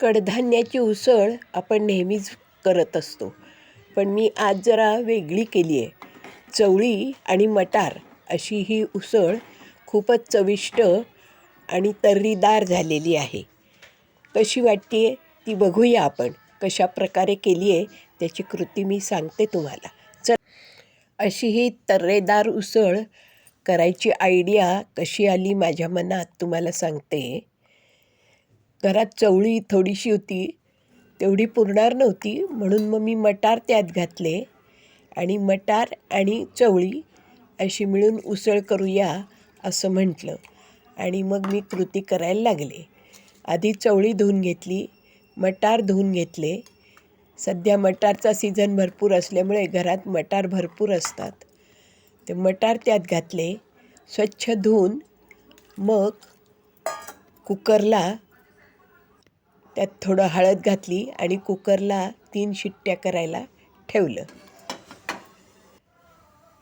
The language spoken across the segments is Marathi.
कडधान्याची उसळ आपण नेहमीच करत असतो. पण मी आज जरा वेगळी केली आहे. चवळी आणि मटार अशी ही उसळ खूपच चविष्ट आणि तर्रीदार झालेली आहे. कशी वाटते ती बघूया आपण. कशा प्रकारे केली आहे त्याची कृती मी सांगते तुम्हाला. चल. अशी ही तर्रेदार उसळ करायची आयडिया कशी आली माझ्या मनात तुम्हाला सांगते. घरात चवळी थोडीशी होती. तेवढी पुरणार नव्हती म्हणून मग मी मटार त्यात घातले. आणि मटार आणि चवळी अशी मिळून उसळ करूया असं म्हटलं. आणि मग मी कृती करायला लागले. आधी चवळी धुवून घेतली मटार धुवून घेतले. सध्या मटारचा सीझन भरपूर असल्यामुळे घरात मटार भरपूर असतात. ते मटार त्यात घातले स्वच्छ धुवून मग कुकरला त्यात थोडं हळद घातली आणि कुकरला तीन शिट्ट्या करायला ठेवलं.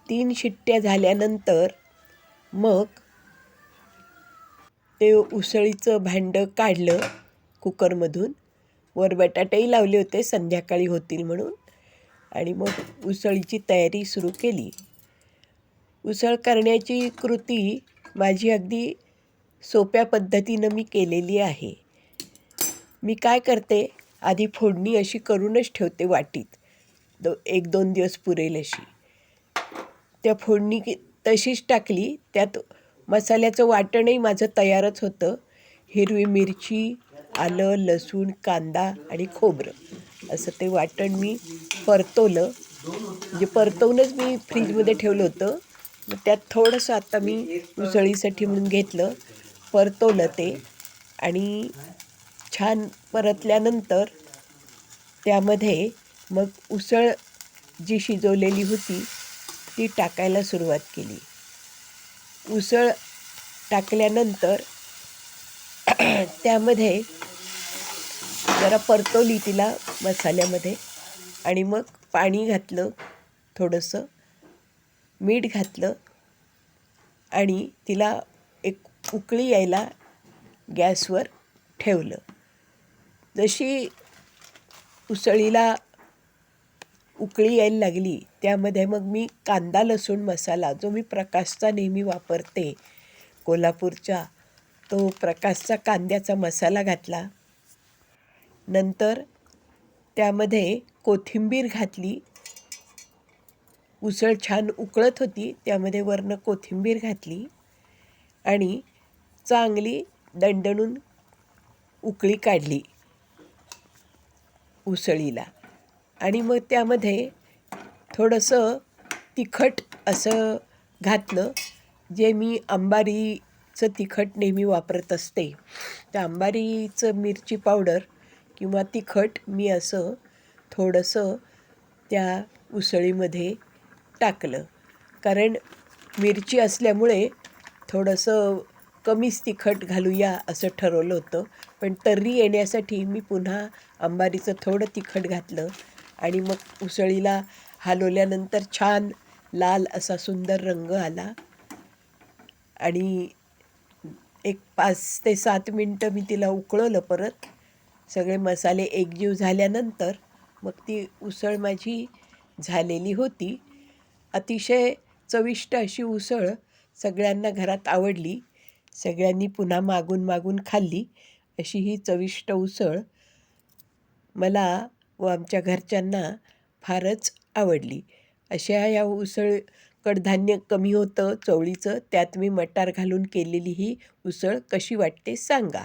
तीन शिट्ट्या झाल्यानंतर मग ते उसळीचं भांडं काढलं कुकरमधून. वर बटाटेही लावले होते संध्याकाळी होतील म्हणून. आणि मग उसळीची तयारी सुरू केली. उसळ करण्याची कृती माझी अगदी सोप्या पद्धतीनं मी केलेली आहे. मी काय करते? आधी फोडणी अशी करूनच ठेवते वाटीत. दो एक दोन दिवस पुरेल अशी. त्या फोडणी की तशीच टाकली त्यात मसाल्याचं वाटणही माझं तयारच होतं. हिरवी मिरची आलं लसूण कांदा आणि खोबरं. असं ते वाटण मी परतवलं. म्हणजे परतवूनच मी फ्रीजमध्ये ठेवलं होतं. मग त्यात थोडंसं आता मी उसळीसाठी म्हणून घेतलं. परतवलं ते. आणि छान परतल्यानंतर त्यामध्ये मग उसळ जी शिजवलेली होती ती टाकायला सुरुवात केली. उसळ टाकल्यानंतर त्यामध्ये जरा परतवली तिला मसाल्यामध्ये आणि मग पाणी घातलं थोडंसं मीठ घातलं आणि तिला एक उकळी यायला गॅसवर ठेवलं. जशी उसळीला उकळी यायला लागली त्यामध्ये मग मी कांदा लसूण मसाला जो मी प्रकाशचा नेहमी वापरते कोल्हापूरचा तो प्रकाशचा कांद्याचा मसाला घातला. नंतर त्यामध्ये कोथिंबीर घातली. उसळ छान उकळत होती त्यामध्ये वरनं कोथिंबीर घातली आणि चांगली दणदणून उकळी काढली. उसळीला. आणि मग त्यामध्ये थोडंसं तिखट असं घातलं जे मी अंबारीचं तिखट नेहमी वापरत असते. त्या अंबारीचं मिरची पावडर किंवा तिखट मी असं थोडंसं त्या उसळीमध्ये टाकलं. कारण मिरची असल्यामुळे थोडंसं कमीच तिखट घालूया असं ठरवलं होतं. पण तर्री येण्यासाठी मी पुन्हा अंबारीचं थोडं तिखट घातलं आणि मग उसळीला हलवल्यानंतर छान लाल असा सुंदर रंग आला. आणि एक पाच ते सात मिनटं मी तिला उकळवलं परत. सगळे मसाले एकजीव झाल्यानंतर मग ती उसळ माझी झालेली होती. अतिशय चविष्ट अशी उसळ सगळ्यांना घरात आवडली. सगळ्यांनी पुन्हा मागून मागून खाल्ली. अशी ही चविष्ट उसळ मला व आमच्या घरच्यांना फारच आवडली. अशा या उसळ कडधान्य कमी होतं चवळीचं त्यात मी मटार घालून केलेली ही उसळ कशी वाटते सांगा.